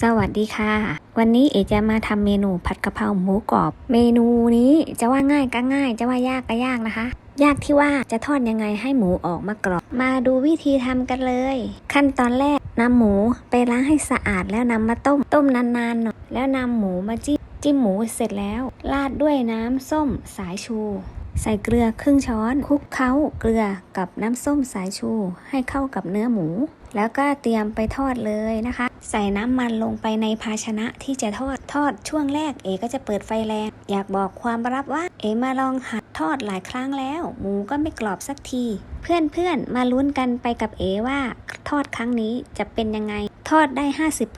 สวัสดีค่ะ วันนี้เอจะมาทำเมนูผัดกะเพราหมูกรอบ เมนูนี้จะว่าง่ายก็ง่าย จะว่ายากก็ยากนะคะ ยากที่ว่าจะทอดยังไงให้หมูออกมากรอบ มาดูวิธีทำกันเลย ขั้นตอนแรกนำหมูไปล้างให้สะอาดแล้วนำมาต้ม ต้มนานๆหน่อยแล้วนำหมูมาจิ้มจิ้มหมูเสร็จแล้ว ราดด้วยน้ำส้มสายชู ใส่เกลือครึ่งช้อนคลุกเคล้าเกลือกับน้ำส้มสายชู ให้เข้ากับเนื้อหมู แล้วก็เตรียมไปทอดเลยนะคะ ใส่น้ำมันลงไปในภาชนะที่จะทอดทอดช่วงแรกเอก็จะเปิดไฟแรง อยากบอกความลับว่า เอมาลองหัดทอดหลายครั้งแล้ว หมูก็ไม่กรอบสักที เพื่อนๆมาลุ้นกันไปกับเอว่า ทอดครั้งนี้จะเป็นยังไงทอดได้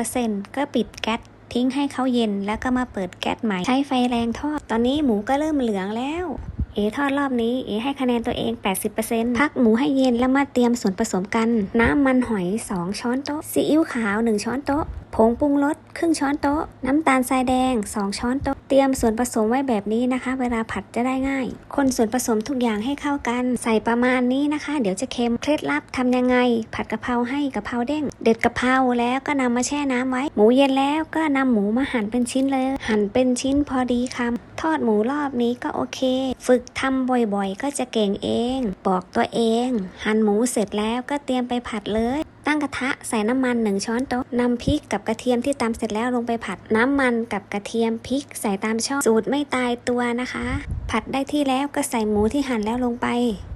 50%ก็ปิดแก๊สทิ้งให้เขาเย็นแล้วก็มาเปิดแก๊สใหม่ใช้ไฟแรงทอด ตอนนี้หมูก็เริ่มเหลืองแล้ว เอทอดรอบนี้เอให้คะแนนตัวเอง 80%พักหมูให้เย็นแล้วมาเตรียมส่วนผสมกัน น้ำมันหอย 2 ช้อนโต๊ะซีอิ๊วขาว 1 ช้อนโต๊ะ งปรุงรสครึ่งช้อนโต๊ะ น้ำตาลทรายแดง 2 ช้อนโต๊ะ เตรียมส่วนผสมไว้แบบนี้นะคะ เวลาผัดจะได้ง่าย คนส่วนผสมทุกอย่างให้เข้ากัน ใส่ประมาณนี้นะคะ เดี๋ยวจะเค็ม เคล็ดลับทำยังไง ผัดกะเพราให้กะเพราเด้ง เด็ดกะเพราแล้วก็นำมาแช่น้ำไว้ หมูเย็นแล้วก็นำหมูมาหั่นเป็นชิ้นเลย หั่นเป็นชิ้นพอดีคำทอดหมูรอบนี้ก็โอเค ฝึกทำบ่อยๆ ก็จะเก่งเอง บอกตัวเอง หั่นหมูเสร็จแล้วก็เตรียมไปผัดเลย ตั้งกระทะใส่น้ำมันหนึ่งช้อนโต๊ะนำพริกกับกระเทียมที่ตำเสร็จแล้วลงไปผัด น้ำมันกับกระเทียมพริกใส่ตามชอบสูตรไม่ตายตัวนะคะ ผัดได้ที่แล้วก็ใส่หมูที่หั่นแล้วลงไป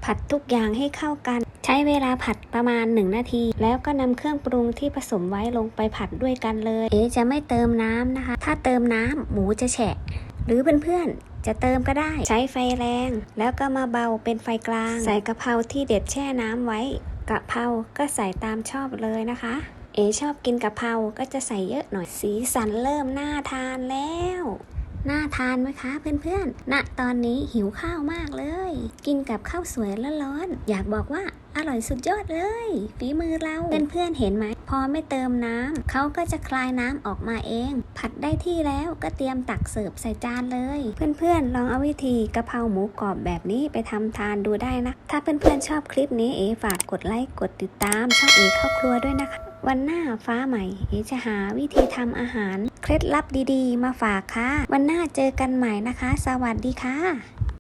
ผัดทุกอย่างให้เข้ากัน ใช้เวลาผัดประมาณ 1 นาที แล้วก็นำเครื่องปรุงที่ผสมไว้ลงไปผัดด้วยกันเลย เอะจะไม่เติมน้ำนะคะ ถ้าเติมน้ำหมูจะแฉะ หรือเพื่อนๆจะเติมก็ได้ ใช้ไฟแรง แล้วก็มาเบาเป็นไฟกลาง ใส่กะเพราที่เด็ดแช่น้ำไว้ กะเพราก็ใส่ตามชอบเลยนะคะ เอชอบกินกะเพราก็จะใส่เยอะหน่อยสีสันเริ่มน่าทานแล้วน่าทานไหมคะเพื่อนๆณตอนนี้หิวข้าวมากเลย กินกับข้าวสวยร้อนๆอยากบอกว่า อร่อยสุดยอดเลยฝีมือเราเพื่อนๆเห็นไหมพอไม่เติมน้ำเขาก็จะคลายน้ำออกมาเอง ผัดได้ที่แล้วก็เตรียมตักเสิร์ฟใส่จานเลย เพื่อนๆ ลองเอาวิธีกะเพราหมูกรอบแบบนี้ไปทำทานดูได้นะ ถ้าเพื่อนๆชอบคลิปนี้เอฝากกดไลค์กดติดตามช่องเอเข้าครัวด้วยนะคะ วันหน้าฟ้าใหม่เอจะหาวิธีทำอาหาร เคล็ดลับดีๆ มาฝากค่ะ วันหน้าเจอกันใหม่นะคะ สวัสดีค่ะ